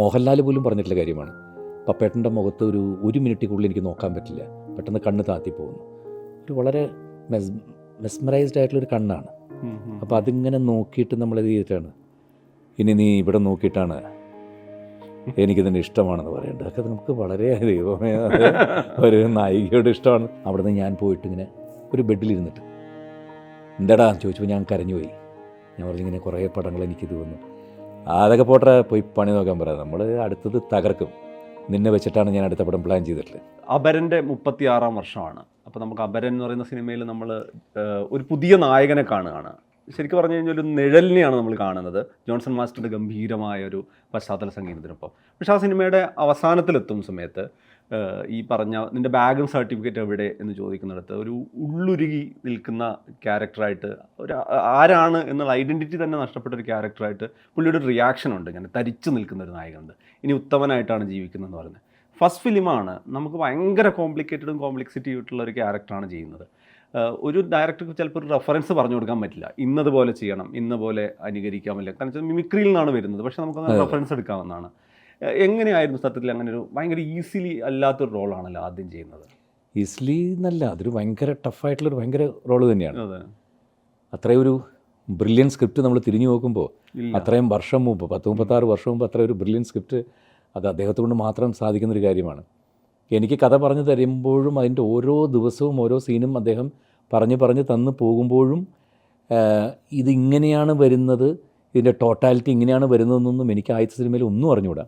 മോഹൻലാൽ പോലും പറഞ്ഞിട്ടുള്ള കാര്യമാണ്. പപ്പേട്ടന്റെ മുഖത്ത് ഒരു ഒരു മിനിറ്റിക്കുള്ളിൽ എനിക്ക് നോക്കാൻ പറ്റില്ല. പെട്ടെന്ന് കണ്ണ് താത്തി പോകുന്നു. ഒരു വളരെ മെസ് മെസ്മറൈസ്ഡ് ആയിട്ടുള്ളൊരു കണ്ണാണ്. അപ്പോൾ അതിങ്ങനെ നോക്കിയിട്ട് നമ്മളത് ചെയ്തിട്ടാണ്? ഇനി നീ ഇവിടെ നോക്കിയിട്ടാണ് എനിക്കിതിന്റെ ഇഷ്ടമാണെന്ന് പറയേണ്ടത്. അതൊക്കെ നമുക്ക് വളരെ ദൈവമേ ഒരു നായികയോട് ഇഷ്ടമാണ്. അവിടെ നിന്ന് ഞാൻ പോയിട്ട് ഇങ്ങനെ ഒരു ബെഡിലിരുന്നിട്ട് എന്താടാ? ചോദിച്ചപ്പോൾ ഞാൻ കരഞ്ഞുപോയി. ഞാൻ പറഞ്ഞിങ്ങനെ കുറേ പടങ്ങൾ എനിക്കിത് വന്നു. അതൊക്കെ പോട്ടെ പോയി പണി നോക്കാൻ പറയാം നമ്മൾ അടുത്തത് തകർക്കും. നിന്നെ വെച്ചിട്ടാണ് ഞാൻ അടുത്ത പടം പ്ലാൻ ചെയ്തിട്ടുള്ളത്. അപരന്റെ മുപ്പത്തിയാറാം വർഷമാണ്. അപ്പോൾ നമുക്ക് അപരൻ എന്ന് പറയുന്ന സിനിമയിൽ നമ്മൾ ഒരു പുതിയ നായകനെ കാണുകയാണ്. ശരിക്കും പറഞ്ഞു കഴിഞ്ഞാൽ ഒരു നിഴലിനെയാണ് നമ്മൾ കാണുന്നത്. ജോൺസൺ മാസ്റ്ററുടെ ഗംഭീരമായ ഒരു പശ്ചാത്തല സംഗീതത്തിനൊപ്പം. പക്ഷെ ആ സിനിമയുടെ അവസാനത്തിലെത്തും സമയത്ത് ഈ പറഞ്ഞ നിന്റെ ബാഗും സർട്ടിഫിക്കറ്റ് എവിടെ എന്ന് ചോദിക്കുന്നിടത്ത് ഒരു ഉള്ളുരുകി നിൽക്കുന്ന ക്യാരക്ടറായിട്ട് ഒരു ആരാണ് എന്നുള്ള ഐഡന്റിറ്റി തന്നെ നഷ്ടപ്പെട്ട ഒരു ക്യാരക്ടറായിട്ട് പുള്ളിയുടെ ഒരു റിയാക്ഷൻ ഉണ്ട്. ഇങ്ങനെ തരിച്ചു നിൽക്കുന്ന ഒരു നായകനുണ്ട്. ഇനി ഉത്തമനായിട്ടാണ് ജീവിക്കുന്നതെന്ന് പറയുന്നത്. ഫസ്റ്റ് ഫിലിമാണ് നമുക്ക് ഭയങ്കര കോംപ്ലിക്കേറ്റഡും കോംപ്ലക്സിറ്റി ആയിട്ടുള്ള ഒരു ക്യാരക്ടറാണ് ചെയ്യുന്നത്. ഒരു ഡയറക്ടർക്ക് ചിലപ്പോൾ ഒരു റെഫറൻസ് പറഞ്ഞു കൊടുക്കാൻ പറ്റില്ല. ഇന്നതുപോലെ ചെയ്യണം ഇന്ന പോലെ അനുകരിക്കാൻ പറ്റില്ല കാരണം വെച്ചാൽ മിമിക്രിയിൽ നിന്നാണ് വരുന്നത്. പക്ഷേ നമുക്ക് റെഫറൻസ് എടുക്കാവുന്നതാണ്. എങ്ങനെയായിരുന്നു സത്യത്തിൽ അങ്ങനെ ഒരു ഭയങ്കര ഈസിലി അല്ലാത്തൊരു റോളാണല്ലോ ആദ്യം ചെയ്യുന്നത്? ഈസിലി എന്നല്ല അതൊരു ഭയങ്കര ടഫായിട്ടുള്ളൊരു ഭയങ്കര റോൾ തന്നെയാണ്. അതെ. അത്രയും ഒരു ബ്രില്യൻ സ്ക്രിപ്റ്റ് നമ്മൾ തിരിഞ്ഞു നോക്കുമ്പോൾ അത്രയും വർഷം മുമ്പ് പത്ത് മുപ്പത്താറ് വർഷം മുമ്പ് അത്രയും ഒരു ബ്രില്യൻ സ്ക്രിപ്റ്റ് അത് അദ്ദേഹത്തെ കൊണ്ട് മാത്രം സാധിക്കുന്നൊരു കാര്യമാണ്. എനിക്ക് കഥ പറഞ്ഞു തരുമ്പോഴും അതിന്റെ ഓരോ ദിവസവും ഓരോ സീനും അദ്ദേഹം പറഞ്ഞ് പറഞ്ഞ് തന്നു പോകുമ്പോഴും ഇതിങ്ങനെയാണ് വരുന്നത് ഇതിന്റെ ടോട്ടാലിറ്റി ഇങ്ങനെയാണ് വരുന്നതെന്നൊന്നും എനിക്ക് ആദ്യത്തെ സിനിമയിൽ ഒന്നും അറിഞ്ഞുകൂടാ.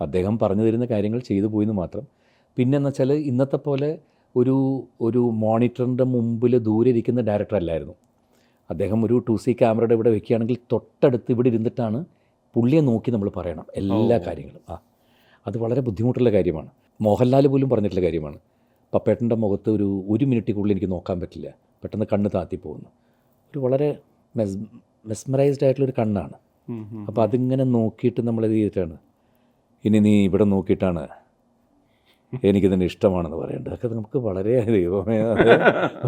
അദ്ദേഹം പറഞ്ഞു തരുന്ന കാര്യങ്ങൾ ചെയ്തു പോയെന്ന് മാത്രം. പിന്നെ എന്ന് വെച്ചാൽ ഇന്നത്തെ പോലെ ഒരു ഒരു മോണിറ്ററിന്റെ മുമ്പിൽ ദൂരെ ഇരിക്കുന്ന ഡയറക്ടർ അല്ലായിരുന്നു. അദ്ദേഹം ഒരു ടു സി ക്യാമറയുടെ ഇവിടെ വെക്കുകയാണെങ്കിൽ തൊട്ടടുത്ത് ഇവിടെ ഇരുന്നിട്ടാണ് പുള്ളിയെ നോക്കി നമ്മൾ പറയണം എല്ലാ കാര്യങ്ങളും. ആ അത് വളരെ ബുദ്ധിമുട്ടുള്ള കാര്യമാണ്. മോഹൻലാൽ പോലും പറഞ്ഞിട്ടുള്ള കാര്യമാണ്. പപ്പേട്ടന്റെ മുഖത്ത് ഒരു ഒരു മിനിറ്റിക്കുള്ളിൽ എനിക്ക് നോക്കാൻ പറ്റില്ല. പെട്ടെന്ന് കണ്ണ് താത്തി പോകുന്നു. ഒരു വളരെ മെസ് മെസ്മറൈസ്ഡ് ആയിട്ടുള്ളൊരു കണ്ണാണ്. അപ്പോൾ അതിങ്ങനെ നോക്കിയിട്ട് നമ്മളത് ചെയ്തിട്ടാണ്. ഇനി നീ ഇവിടെ നോക്കിയിട്ടാണ് എനിക്കിതിന്റെ ഇഷ്ടമാണെന്ന് പറയേണ്ടത്. അതൊക്കെ നമുക്ക് വളരെ ദൈവമേ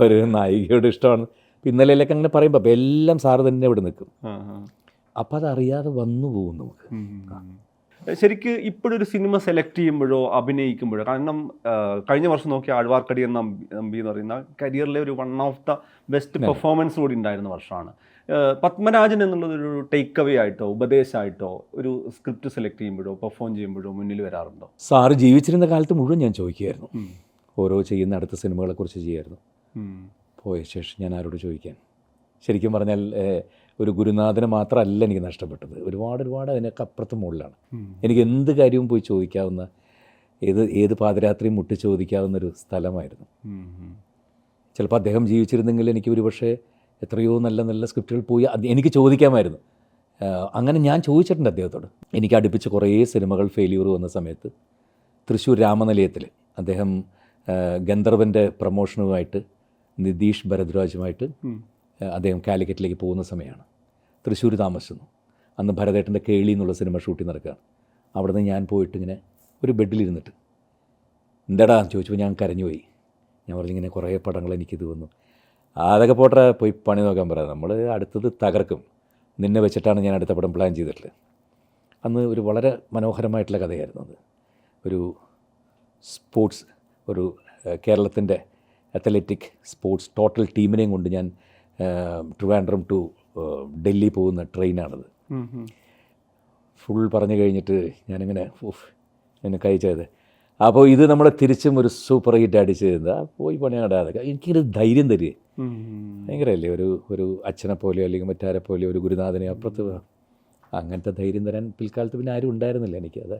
ഒരു നായികയോട് ഇഷ്ടമാണ്. ഇന്നലെയിലൊക്കെ അങ്ങനെ പറയുമ്പോൾ അപ്പോൾ എല്ലാം സാറ് തന്നെ ഇവിടെ നിൽക്കും. അപ്പോൾ അതറിയാതെ വന്നു പോകും നമുക്ക്. ശരിക്ക് ഇപ്പോഴൊരു സിനിമ സെലക്ട് ചെയ്യുമ്പോഴോ അഭിനയിക്കുമ്പോഴോ കാരണം കഴിഞ്ഞ വർഷം നോക്കിയ ആഴ്വാർക്കടി എന്ന നമ്പി എന്ന് പറയുന്ന കരിയറിലെ ഒരു one of the best performance കൂടി ഉണ്ടായിരുന്ന വർഷമാണ്. പത്മരാജൻ എന്നുള്ളത് ഒരു ടേക്ക് അവേ ആയിട്ടോ ഉപദേശമായിട്ടോ ഒരു സ്ക്രിപ്റ്റ് സെലക്ട് ചെയ്യുമ്പോഴോ പെർഫോം ചെയ്യുമ്പോഴോ മുന്നിൽ വരാറുണ്ടോ? സാറ് ജീവിച്ചിരുന്ന കാലത്ത് മുഴുവൻ ഞാൻ ചോദിക്കുമായിരുന്നു. ഓരോ ചെയ്യുന്ന അടുത്ത സിനിമകളെ സിനിമകളെക്കുറിച്ച് ചെയ്യുമായിരുന്നു പോയ ശേഷം ഞാൻ ആരോട് ചോദിക്കാൻ? ശരിക്കും പറഞ്ഞാൽ ഒരു ഗുരുനാഥനെ മാത്രമല്ല എനിക്ക് നഷ്ടപ്പെട്ടത്. ഒരുപാട് ഒരുപാട് അതിനൊക്കെ അപ്പുറത്ത് മുകളിലാണ്. എനിക്ക് എന്ത് കാര്യവും പോയി ചോദിക്കാവുന്ന ഏത് ഏത് പാതിരാത്രിയും മുട്ടി ചോദിക്കാവുന്ന ഒരു സ്ഥലമായിരുന്നു. ചിലപ്പോൾ അദ്ദേഹം ജീവിച്ചിരുന്നെങ്കിൽ എനിക്ക് ഒരുപക്ഷെ എത്രയോ നല്ല നല്ല സ്ക്രിപ്റ്റുകൾ പോയി എനിക്ക് ചോദിക്കാമായിരുന്നു. അങ്ങനെ ഞാൻ ചോദിച്ചിട്ടുണ്ട് അദ്ദേഹത്തോട്. എനിക്ക് അടുപ്പിച്ച് കുറേ സിനിമകൾ ഫെയിലിയർ വന്ന സമയത്ത് തൃശ്ശൂർ രാമനിലയത്തിൽ അദ്ദേഹം ഗന്ധർവന്റെ പ്രൊമോഷനുമായിട്ട് നിതീഷ് ഭരദ്വാജുമായിട്ട് അദ്ദേഹം കാലിക്കറ്റിലേക്ക് പോകുന്ന സമയമാണ്. തൃശ്ശൂർ താമസിക്കുന്നു അന്ന് ഭരതേട്ടന്റെ കേളി എന്നുള്ള സിനിമ ഷൂട്ടിംഗ് നടക്കുകയാണ്. അവിടെ നിന്ന് ഞാൻ പോയിട്ട് ഇങ്ങനെ ഒരു ബെഡിലിരുന്നിട്ട് എന്താടാ? ചോദിച്ചപ്പോൾ ഞാൻ കരഞ്ഞുപോയി. ഞാൻ പറഞ്ഞിങ്ങനെ കുറേ പടങ്ങൾ എനിക്കിത് വന്നു. അതൊക്കെ പോട്ടെ പോയി പണി നോക്കാൻ പറയാം നമ്മൾ അടുത്തത് തകർക്കും. നിന്നെ വെച്ചിട്ടാണ് ഞാൻ അടുത്ത പടം പ്ലാൻ ചെയ്തിട്ടുള്ളത്. അന്ന് ഒരു വളരെ മനോഹരമായിട്ടുള്ള കഥയായിരുന്നു അത്. ഒരു സ്പോർട്സ് ഒരു കേരളത്തിന്റെ അത്ലറ്റിക് സ്പോർട്സ് ടോട്ടൽ ടീമിനെയും കൊണ്ട് ഞാൻ ട്രിവാൻഡ്രം ടു ഡൽഹി പോകുന്ന ട്രെയിനാണത് ഫുൾ പറഞ്ഞു കഴിഞ്ഞിട്ട് ഞാനിങ്ങനെ ഓഫ് എന്നെ കഴിച്ചത് അപ്പോൾ ഇത് നമ്മളെ തിരിച്ചും ഒരു സൂപ്പർ ഹിറ്റ് അടിച്ച് എന്താ പോയി പണിയാടാതെ എനിക്കൊരു ധൈര്യം തരികയെ ഭയങ്കരമല്ലേ? ഒരു ഒരു അച്ഛനെ പോലെയോ അല്ലെങ്കിൽ മറ്റാരെ പോലെയോ ഒരു ഗുരുനാഥനെ അപ്പുറത്ത് അങ്ങനത്തെ ധൈര്യം തരാൻ പിൽക്കാലത്ത് പിന്നെ ആരും ഉണ്ടായിരുന്നില്ല എനിക്ക്. അത്